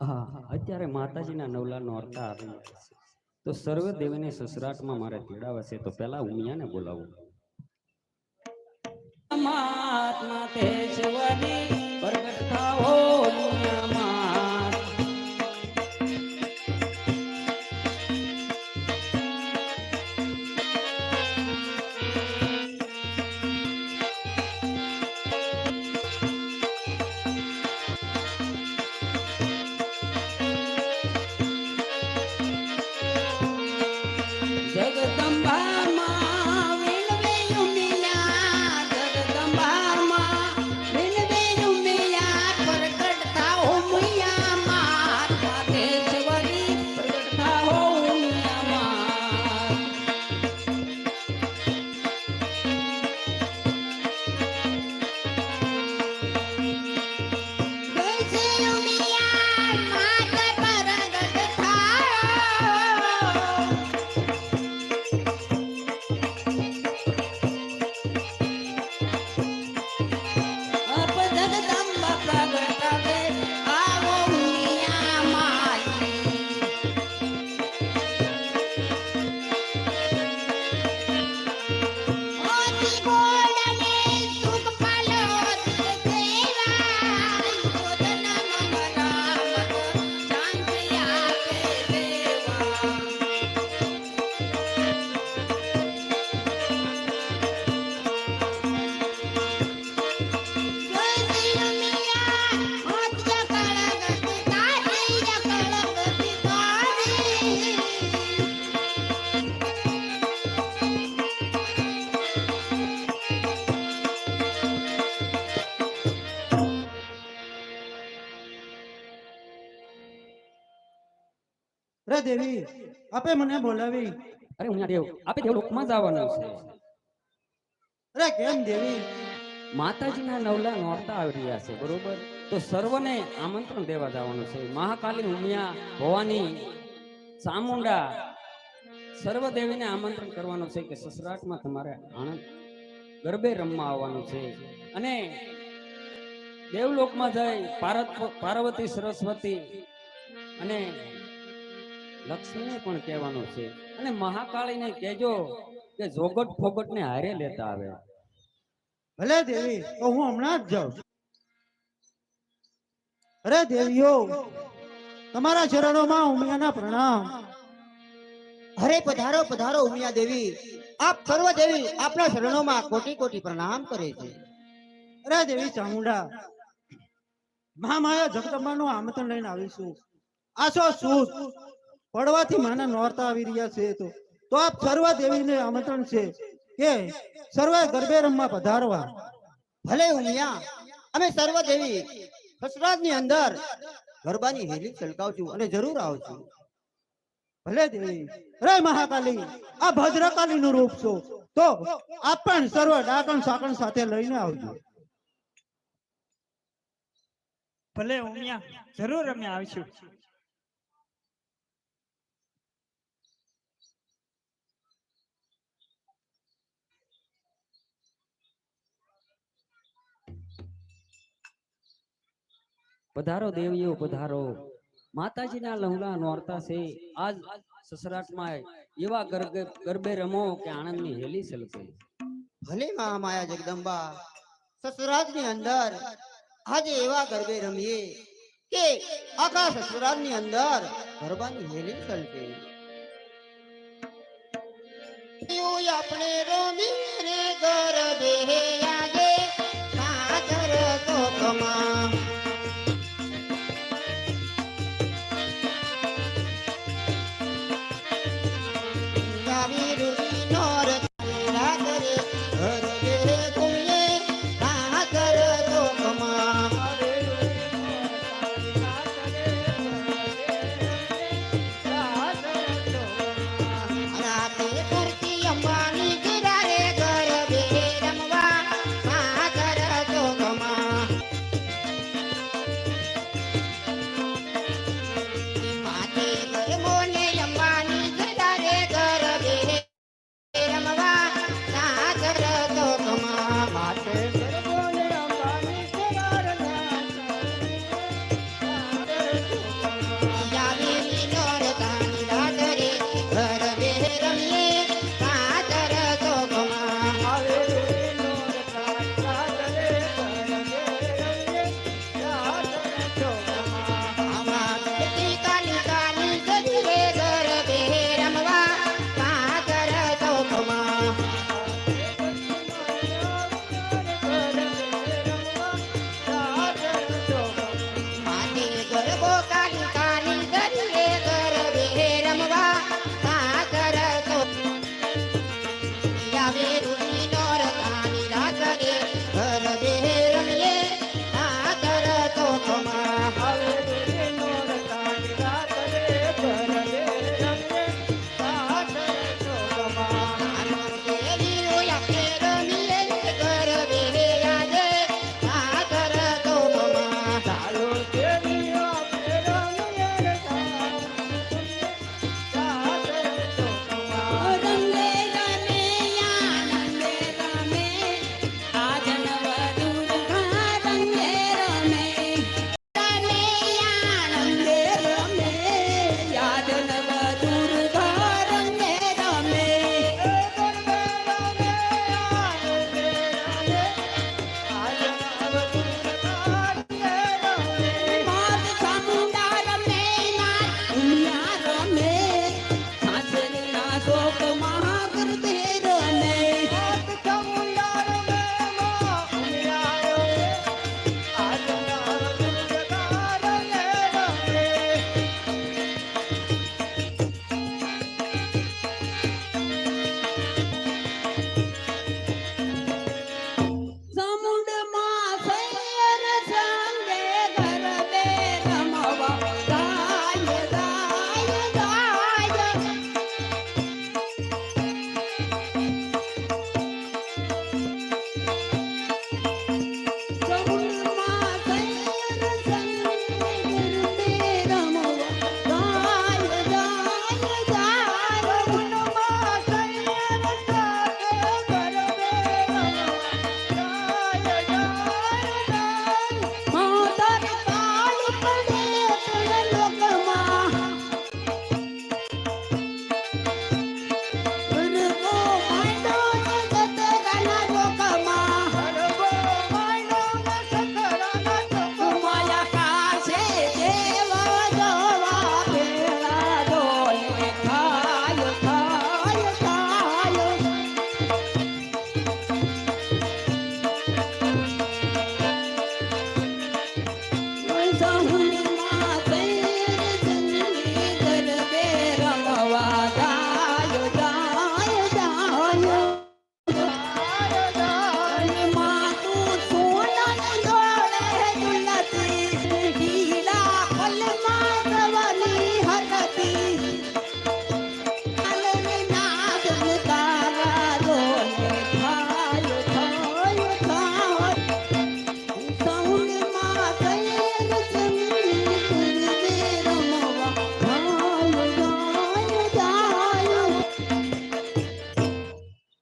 હા અત્યારે માતાજીના નવલા નોરતા આવી તો સર્વદેવીને સસરાટમાં મારે તેડાવે છે, તો પેલા ઉમિયાને બોલાવું? મહાત્મા રે દેવી. આપે મને બોલાવી. અરે હું દેવ આપે દેવ લોકમાં જ છે. અરે કેમ દેવી? માતાજીના નવલા નોરતા આવી રહ્યા છે બરોબર? તો સર્વને આમંત્રણ દેવા જવાનું છે. મહાકાલી ઉમિયા ભવાની ચામુંડા સર્વ દેવીને આમંત્રણ કરવાનું છે કે સસરાટમાં તમારે આણંદ ગરબે રમવા આવવાનું છે. અને દેવલોકમાં જઈ પાર્વતી સરસ્વતી અને લક્ષ્મીને પણ કહેવાનું છે. અને મહાકાળીને કહેજો કે જોગટ ફોગટને હારે લેતા આવે. ભલે દેવી, તો હું હમણાં જ જાઉં અરે દેવીઓ, તમારા ચરણોમાં ઉમિયાના પ્રણામ. અરે પધારો પધારો ઉમિયા દેવી. આપ સર્વ દેવી આપના ચરણોમાં કોટી કોટી પ્રણામ કરે છે. અરે દેવી ચામુંડા, મહામાયા જગદંબાનું આમંત્રણ લઈને આવીશું. આસો સુદ. પડવાથી માના નોરતા આવી રહ્યા છે તો. તો આપ સર્વ દેવીને આમંત્રણ છે કે સર્વ ગરબે રમવા પધારવા. ભલે ઉમિયા, અમે સર્વ દેવી સસરાજની અંદર ગરબાની હેલી છલકાવશું અને જરૂર આવશું. ભલે દેવી રે મહાકાલી, આ ભદ્રકાલી નું રૂપ છો, તો આપ પણ સર્વ ડાકણ સાકણ સાથે લઈને આવજો. ભલે ઉમિયા, જરૂર અમે આવીશું. પધારો દેવીઓ પધારો માતાજીના લહુલા નોરતા છે આજ સસરાટમાં એવા ગરગે ગરબે રમો કે આનંદની હેલી સલકે ભલે મહામાયા જગદંબા સસરાજની અંદર આજે એવા ગરબે રમીએ કે આખા સસરાજની અંદર ગરબાની હેલી છલકે એવું આપણે રમી રે ગરબે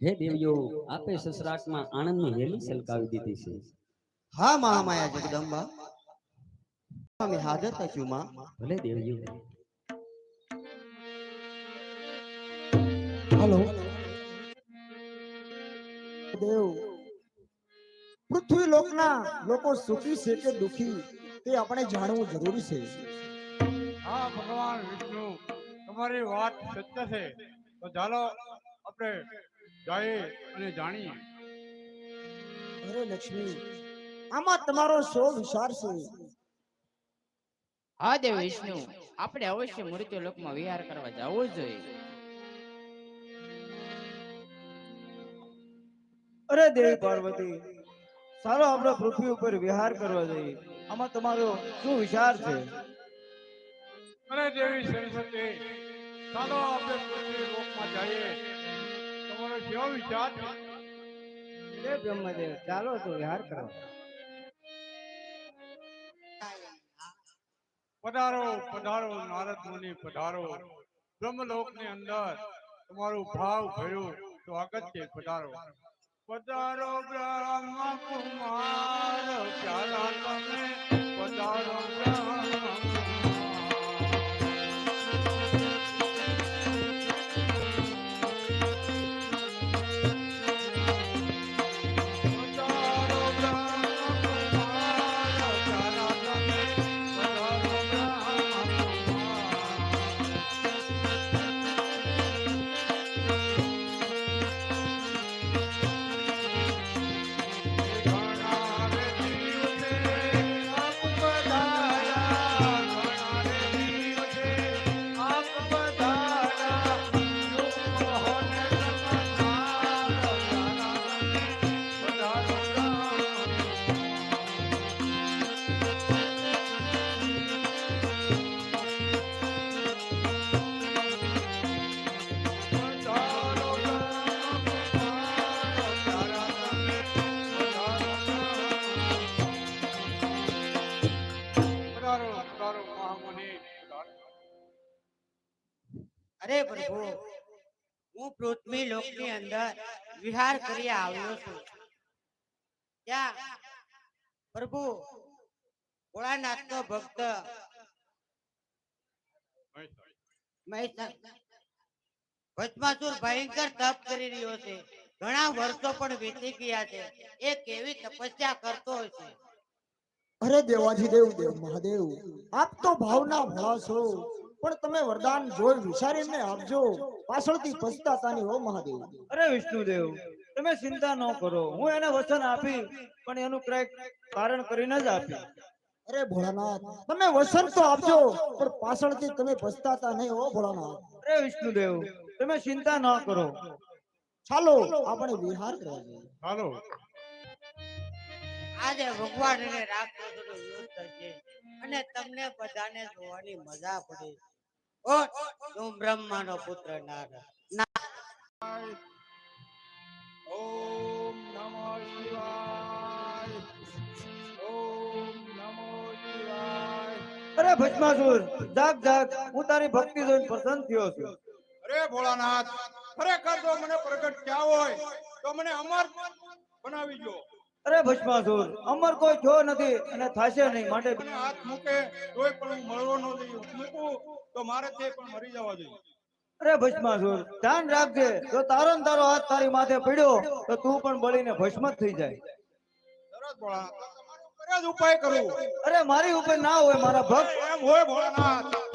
હે દેવીઓ આપે સસરાટમાં આનંદની હેલી સલકાવી દીધી છે. હા મહામાયા જગદંબા. અમે હાજર થશું માં. ભલે દેવીઓ હલો. દેવ. પૃથ્વી લોકના લોકો સુખી છે કે દુખી તે આપણે જાણવું જરૂરી છે. હા ભગવાન વિષ્ણુ તમારી વાત સત્ય છે. તો ચાલો આપણે જઈએ અને જાણીએ. અરે લક્ષ્મી આમાં તમારો શો વિચાર છે. હા દેવ વિષ્ણુ આપણે અવશ્ય મૃત્યુ લોકમાં વિહાર કરવા જવું જોઈએ. અરે દેવી પાર્વતી સારો આપણે પૃથ્વી ઉપર વિહાર કરવા જઈએ. આમાં તમારો શું વિચાર છે? અરે દેવી સરસ્વતી ચાલો આપણે પૃથ્વી લોકમાં જઈએ. વિચાર? બ્રહ્મદેવ ચાલો તો વિહાર કરો. પધારો પધારો નારદ મુનિ પધારો. બ્રહ્મલોકની અંદર તમારું ભાવ ભર્યું સ્વાગત છે પધારો. પધારો બ્રહ્મ કુમાર પ્યારા તમે પધારો અરે પ્રભુ હું પૃથ્વી લોકની અંદર વિહાર કરી આવ્યો છું. ત્યાં પ્રભુ, ભોળાનાથનો ભક્ત. ભસ્માસુર ભયંકર તપ કરી રહ્યો છે. ઘણા વર્ષો પણ વીતી ગયા છે. એ કેવી તપસ્યા કરતો હશે અરે દેવાજી દેવ દેવ મહાદેવ, આપ તો ભાવના ભળા છો. પણ તમે વરદાન જોઈ વિચારીને આપજો. પાછળથી પછતાતાની હો મહાદેવ. અરે વિષ્ણુદેવ તમે ચિંતા ન કરો. હું એને વચન આપી પણ એનું કંઈક કારણ કરીને જ આપી. અરે ભોળાનાથ તમે વસન તો આપજો પણ પાછળથી તમે પછતાતા નહીં હો ભોળાનાથ. અરે વિષ્ણુદેવ તમે ચિંતા ન કરો. ચાલો આપણે વિહાર કરીએ. ચાલો આજે ભગવાન અને રાક્ષસોનો યુદ્ધ થશે. અને તમને બધાને જોવાની મજા પડે. ઓ તું બ્રહ્માનો પુત્ર નારાયણ ઓમ નમઃ શિવાય. ઓમ નમો શિવાય. અરે ભસ્માસુર જાગ જાગ. હું તારી ભક્તિ જોઈને પ્રસન્ન થયો છું. અરે ભોળાનાથ ખરેખર જો મને પ્રગટ થયા હોય તો મને અમર બનાવી દો અરે ભસ્માસુર અમર કોઈ જો નથી અને થાશે નહીં માટે હાથ મૂકે તોય પણ હું મળવો ન જોઈએ મૂકું તો મારે તે પણ મરી જવા જોઈએ અરે ભસ્માસુર ધ્યાન રાખજે જો તારો ને તારો હાથ તારી માથે પડ્યો તો તું પણ બળીને ભસ્મ થઈ જાય સરસ ભોળા ઉપાય કરું અરે મારી ઉપર ના હોય મારા ભક્ત એમ હોય ભોળાનાથ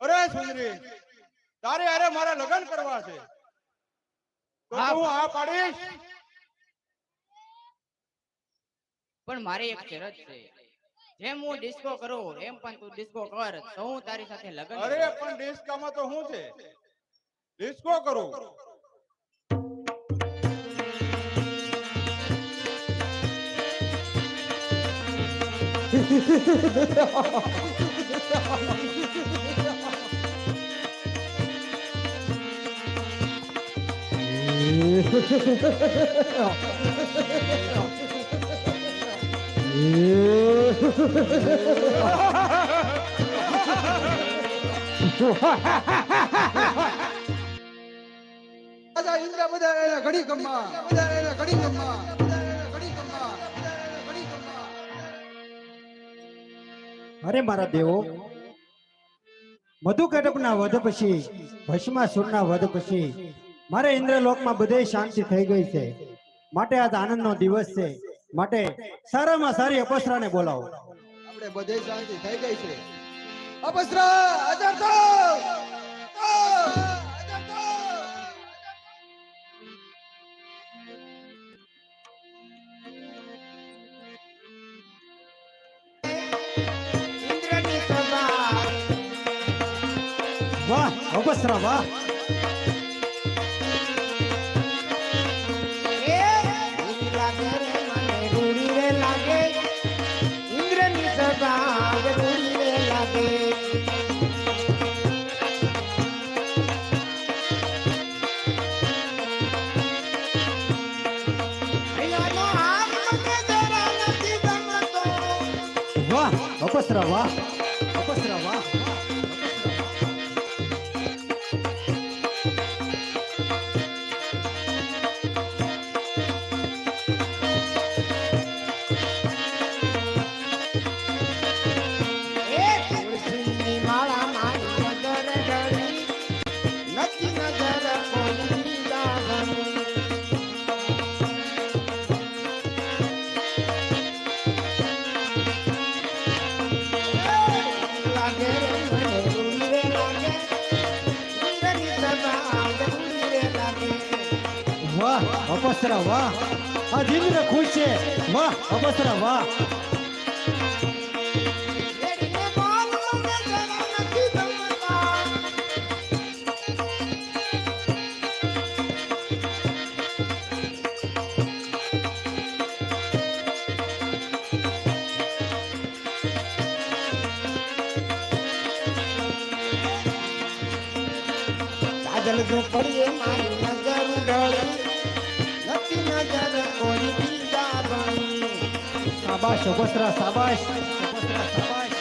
અરે સુંદરી તારે હારે મારે લગ્ન કરવા છે. તો હા. પાડીશ? પણ મારી એક શરત છે. જેમ હું ડિસ્કો કરું એમ પણ તું ડિસ્કો કર. તો હું તારી સાથે લગન અરે પણ ડિસ્કામાં તો શું છે? ડિસ્કો કરું. Ha ha ha ha ઘડી ઘડી ગમા બધા ઘડી ગમા બધા ઘડી ગમા અરે મારા દેવો મધુ કટકના વધ પછી, ભસ્માસુરના વધ પછી મારે ઇન્દ્રલોકમાં બધે શાંતિ થઈ ગઈ છે. માટે આજ આનંદનો દિવસ છે. માટે સારામાં સારી અપસરાને બોલાવો. આપણે બધે શાંતિ થઈ ગઈ છે. અપસરા હાજર વાહ અપસરા વાહ. અપસરા અપસરા વાહ. આ ઇન્દ્ર ખુશ છે. વાહ અબસરા વાહ. કાજલ જો મારી શાબાશ અપસરા શાબાશ અપસરા શાબાશ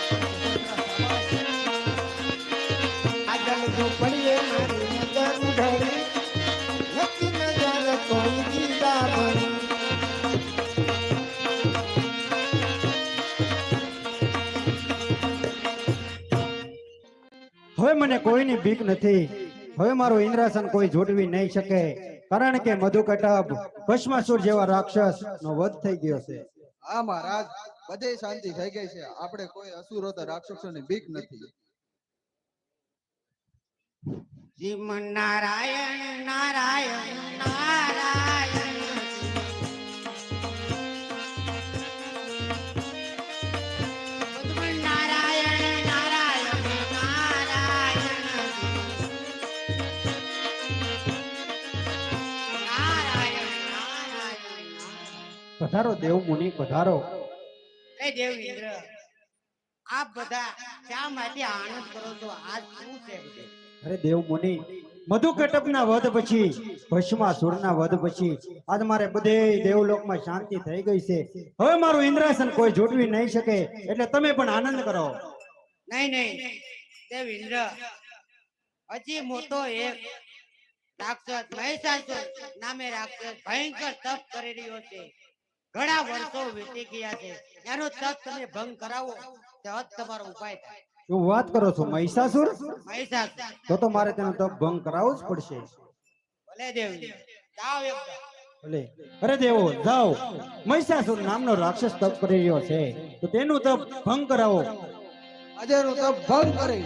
કાજલ જો પડીએ મારી નજર ઉડળી નથી નજર કોઈ બીજા બની હવે મને કોઈની બીક નથી. હવે મારું ઇન્દ્રાસન કોઈ જોડવી નહીં શકે. કારણ કે મધુકટબ ભસ્માસુર જેવા રાક્ષસ નો વધ થઈ ગયો છે. હા મહારાજ બધે શાંતિ થઈ ગઈ છે. આપણે કોઈ અસુરો તો રાક્ષસોની બીક નથી. જીમ નારાયણ નારાયણ નારાયણ. પધારો દેવ મુનિ પધારો એ દેવ ઇન્દ્ર આપ બધા શા માટે આનંદ કરો છો? આજ શું છે અરે દેવ મુનિ મધુ કટપના વધ પછી ભસ્માસુરના વધ પછી આજ મારે બધે દેવલોકમાં શાંતિ થઈ ગઈ છે. હવે મારું ઇન્દ્રાસન કોઈ જોડવી નહીં શકે એટલે તમે પણ આનંદ કરો. નહીં નહીં. દેવ ઇન્દ્ર હજી મોટો એક રાક્ષસ મહિષાસુર નામે રાક્ષસ ભયંકર તપ કરી રહ્યો છે. ઘણા વર્ષો વીતી ગયા છે. એનો તપ તમે ભંગ કરાવો તો જ તમારો ઉપાય થાય. શું વાત કરો છો મહિષાસુર? મહિષાસુર. તો તો મારે તેનો તપ ભંગ કરાવવો જ પડશે. ભલે દેવ જાઓ એકદમ ભલે. અરે દેવો જાઓ. મહિષાસુર નામનો રાક્ષસ તપ કરી રહ્યો છે. તો તેનું તપ ભંગ કરાવો. અજયનું તપ ભંગ કરી.